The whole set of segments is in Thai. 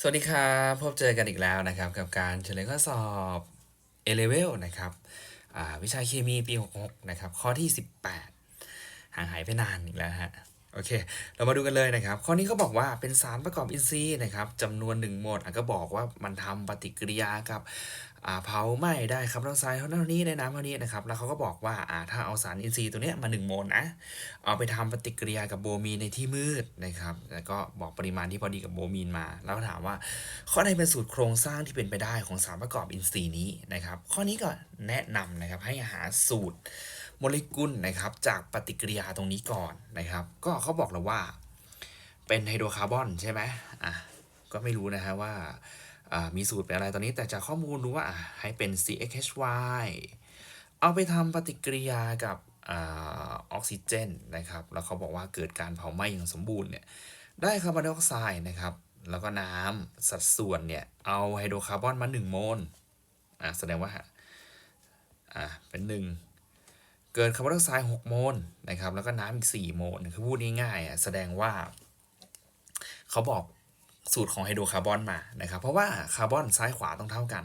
สวัสดีครับพบเจอกันอีกแล้วนะครับ กับการเฉลยข้อสอบ A level นะครับวิชาเคมีปี 66 นะครับ ข้อที่ 18 ห่างหายไปนานอีกแล้วฮะ โอเค เรามาดูกันเลยนะครับ ข้อนี้เขาบอกว่าเป็นสารประกอบอินทรีย์นะครับจำนวนหนึ่งโมลอะก็บอกว่ามันทำปฏิกิริยากับเผาไหม้ได้คร์บอนไดออกไซด์เท่านั้นเท่านี้ในน้ำเท่านี้นะครับ แล้วเขาก็บอกว่าถ้าเอาสารอินทรีย์ตัวนี้มา1โมลนะ เอาไปทำปฏิกิริยากับโบมีนในที่มืดนะครับ แล้วก็บอกปริมาณที่พอดีกับโบมีนมา แล้วถามว่า ข้อใดเป็นสูตรโครงสร้างที่เป็นไปได้ของสารประกอบอินทรีย์นี้นะครับ ข้อนี้ก็แนะนำนะครับให้หาสูตร โมเลกุลนะครับจากปฏิกิริยาตรงนี้ก่อนนะครับ ก็เขาบอกเราว่าเป็นไฮโดรคาร์บอนใช่ไหมอะก็ไม่รู้นะฮะว่าอ่ามีสูตรเป็นอะไรตอนนี้แต่จากข้อมูลรู้ว่าให้เป็น CXHY เอาไปทำปฏิกิริยากับอออกซิเจนนะครับ แล้วเขาบอกว่าเกิดการเผาไหม้อย่างสมบูรณ์เนี่ยได้คาร์บอนไดออกไซด์นะครับ แล้วก็น้ำสัดส่วนเนี่ย เอาไฮโดรคาร์บอนมา 1 โมลอะแสดงว่าอะเป็น 1 เกิดคาร์บอนไดออกไซด์6โมลนะครับแล้วก็น้ำอีก 4 โมลคือพูดง่ายๆอะแสดงว่า เขาบอกสูตรของไฮโดรคาร์บอนมานะครับ เพราะว่าคาร์บอนซ้ายขวาต้องเท่ากัน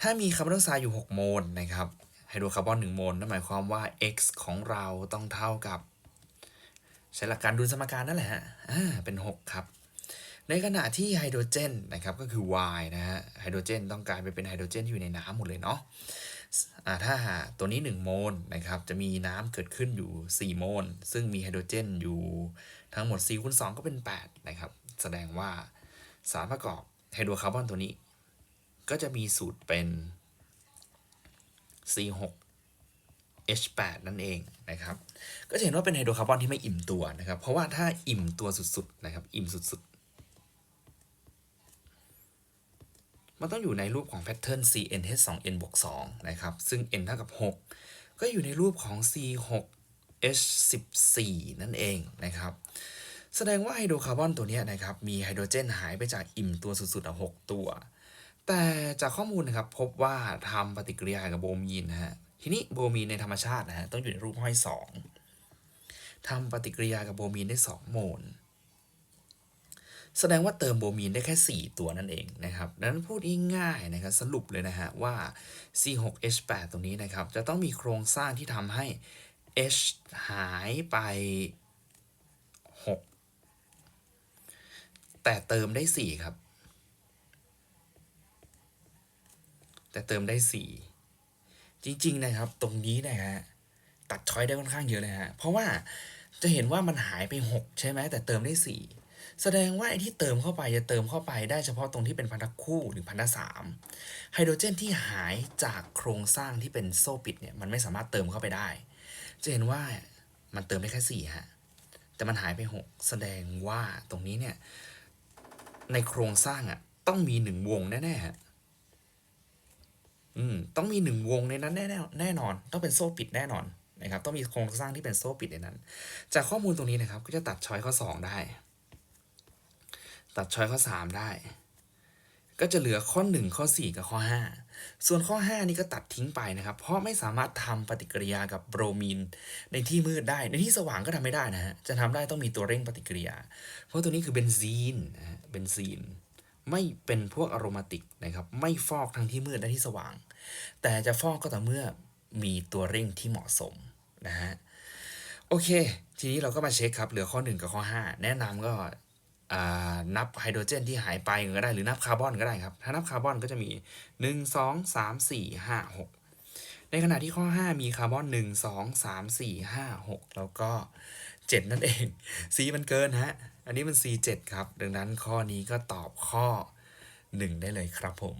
ถ้ามีคาร์บอนไดออกไซด์อยู่ 6 โมลนะครับไฮโดรคาร์บอน1โมลนั่นหมายความว่า x ของเราต้องเท่ากับ ใช้หลักการดูสมการนั่นแหละฮะอ่าเป็น 6 ครับ ในขณะที่ไฮโดรเจนนะครับก็คือ y นะฮะไฮโดรเจนต้องกลายไปเป็นไฮโดรเจนที่อยู่ในน้ำหมดเลยเนาะ ถ้าตัวนี้ 1 โมลนะครับจะมีน้ำเกิดขึ้นอยู่ 4 โมล ซึ่งมีไฮโดรเจนอยู่ทั้งหมด4คูณ2ก็เป็น 8 นะครับ แสดงว่าสารประกอบไฮโดรคาร์บอนตัวนี้ ก็จะมีสูตรเป็น C6 H8 นั่นเองนะครับ ก็จะเห็นว่าเป็นไฮโดรคาร์บอนที่ไม่อิ่มตัวนะครับ เพราะว่าถ้าอิ่มตัวสุดๆนะครับ อิ่มสุดๆ มันต้องอยู่ในรูปของแพทเทิร์น CnH2n บวก2นะครับ ซึ่ง n เท่ากับ 6 ก็อยู่ในรูปของ C6H14 นั่นเองนะครับ แสดงว่าไฮโดรคาร์บอนตัวนี้นะครับ มีไฮโดรเจนหายไปจากอิ่มตัวสุดๆอะ6ตัว แต่จากข้อมูลนะครับพบว่าทำปฏิกิริยากับโบมีนนะฮะ ทีนี้โบมีนในธรรมชาตินะฮะต้องอยู่ในรูปห้อยสองทำปฏิกิริยากับโบมีนได้ 2 โมล แสดงว่าเติมโบมีนได้แค่ 4 ตัวนั่นเองนะครับดังนั้นพูดง่ายๆนะครับสรุปเลยนะฮะว่า C6H8 ตรงนี้นะครับจะต้องมีโครงสร้างที่ทำให้ H หายไป 6 แต่เติมได้ 4 ครับ แต่เติมได้ 4 จริงๆนะครับตรงนี้นะฮะตัดช้อยได้ค่อนข้างเยอะเลยฮะเพราะว่าจะเห็นว่ามันหายไป 6 ใช่ไหมแต่เติมได้ 4 แสดงว่าไอ้ที่เติมเข้าไปจะเติมเข้าไปได้เฉพาะตรงที่เป็นพันธะคู่หรือพันธะสามไฮโดรเจนที่หายจากโครงสร้างที่เป็นโซ่ปิดเนี่ยมันไม่สามารถเติมเข้าไปได้ จะเห็นว่ามันเติมได้แค่สี่ฮะแต่มันหายไป 6 แสดงว่าตรงนี้เนี่ย ในโครงสร้างอะ ต้องมีหนึ่งวงแน่ๆฮะอืมต้องมีหนึ่งวงในนั้นแน่แน่แน่นอน ต้องเป็นโซ่ปิดแน่นอนนะครับ ต้องมีโครงสร้างที่เป็นโซ่ปิดในนั้น จากข้อมูลตรงนี้นะครับ ก็จะตัดช้อยข้อ 2 ได้ ตัดช้อยข้อ 3 ได้ ก็จะเหลือข้อ 1 ข้อ 4 กับข้อ 5 ส่วนข้อ 5 นี่ก็ตัดทิ้งไปนะครับ เพราะไม่สามารถทำปฏิกิริยากับโบรมีน ในที่มืดได้ ในที่สว่างก็ทำไม่ได้นะฮะ จะทำได้ต้องมีตัวเร่งปฏิกิริยา เพราะตัวนี้คือเบนซีนนะฮะ เบนซีน ไม่เป็นพวกอโรมาติกนะครับ ไม่ฟอกทั้งที่มืดและที่สว่าง แต่จะฟอกก็ต่อเมื่อมีตัวเร่งที่เหมาะสมนะฮะ โอเค ทีนี้เราก็มาเช็คครับ เหลือข้อ 1 กับข้อ 5 แนะนำก็ นับไฮโดรเจนที่หายไปก็ได้หรือนับคาร์บอนก็ได้ครับ ถ้านับคาร์บอนก็จะมี 1 2 3 4 5 6 ในขณะที่ข้อ 5 มีคาร์บอน 1 2 3 4 5 6 แล้วก็ 7 นั่นเอง C มันเกินฮะ อันนี้มัน C 7 ครับ ดังนั้นข้อนี้ก็ตอบข้อ 1 ได้เลยครับผม